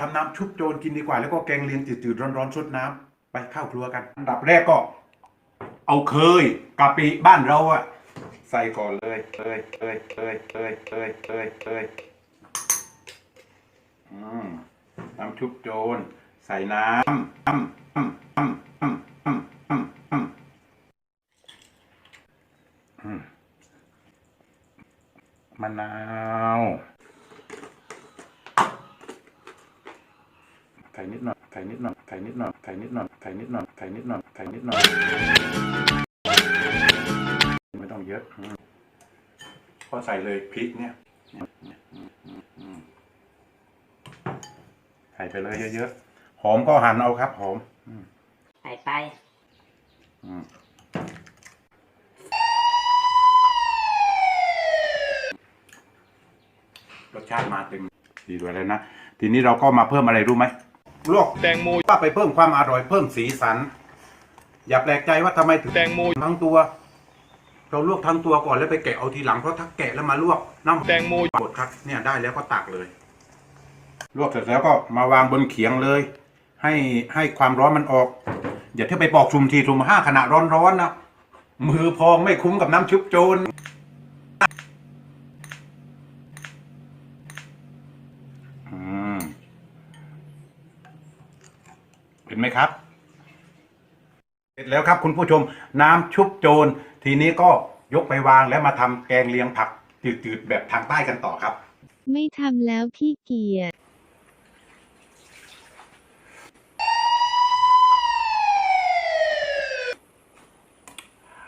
ทำน้ำชุบโจรกินดีกว่า แล้วก็แกงเลียงจืดๆร้อนๆซดน้ำไปเข้าครัวกันอันดับแรกก็ เอาเคยกะปิบ้านเราอะใส่ก่อนเลยเอ้ยเอ้ยเอ้ยเอ้ยเอ้ยเอ้ยเอ้ยน้ำชุบโจรใส่น้ำน้ำน้ำน้ำน้ำน้ำน้ำน้ำมะนาว ข่นิดหน่อยไข่นิดหน่อยไข่นิดหน่อยไข่นิดหน่อยไข่นิดหน่อยไข่นิดหน่อยไข่นิดหน่อยไม่ต้องเยอะอืมก็ใส่เลยพริกเนี่ยอืมอืมอืมอืมใส่ไปเลยเยอะๆหอมก็หั่นเอาครับหอมอืมใส่ไปอืมรสชาติมาเต็มดีด้วยเลยนะ ทีนี้เราก็มาเพิ่มอะไรรู้ไหม ลวกแตงโมว่าไปเพิ่มความอร่อยเพิ่มสีสัน อย่าแปลกใจว่าทำไมถึงแตงโมทั้งตัว เราลวกทั้งตัวก่อนแล้วไปแกะเอาทีหลังเพราะถ้าแกะแล้วมาลวกน้ำแตงโมหมดครับเนี่ยได้แล้วก็ตักเลย ลวกเสร็จแล้วก็มาวางบนเขียงเลย ให้ให้ความร้อนมันออก อย่าเที่ยวไปปอกชุมทีชุมห้าขณะร้อนๆนะมือพองไม่คุ้มกับน้ำชุบโจรอืมเห็น ไหมครับ เสร็จแล้วครับคุณผู้ชมน้ำชุบโจรทีนี้ก็ยกไปวางแล้วมาทำแกงเลียงผักจืดๆแบบทางใต้กันต่อครับ ไม่ทำแล้วขี้เกียจ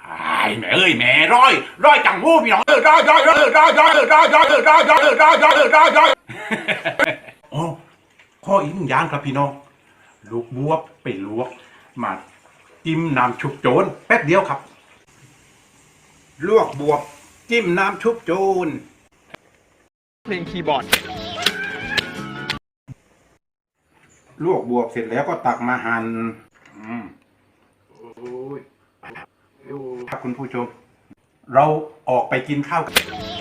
ไอ้แม่เอ้ยแม่ร้อยร้อยจังหู้พี่น้องเออร้อยร้อยร้อยร้อยร้อยร้อยร้อยร้อยร้อยร้อยร้อยร้อยร้อยร้อยโอ้ข้ออีกหนึ่งอย่างครับพี่น้อง ลูกบัวไปลวก มาจิ้มน้ำชุบโจรแป๊บเดียวครับ ลวกบวบจิ้มน้ำชุบโจรเพลงคีย์บอร์ด ลวกบวบเสร็จแล้วก็ตักมาหั่นอืมโอ้ยครับคุณผู้ชม เราออกไปกินข้าวกัน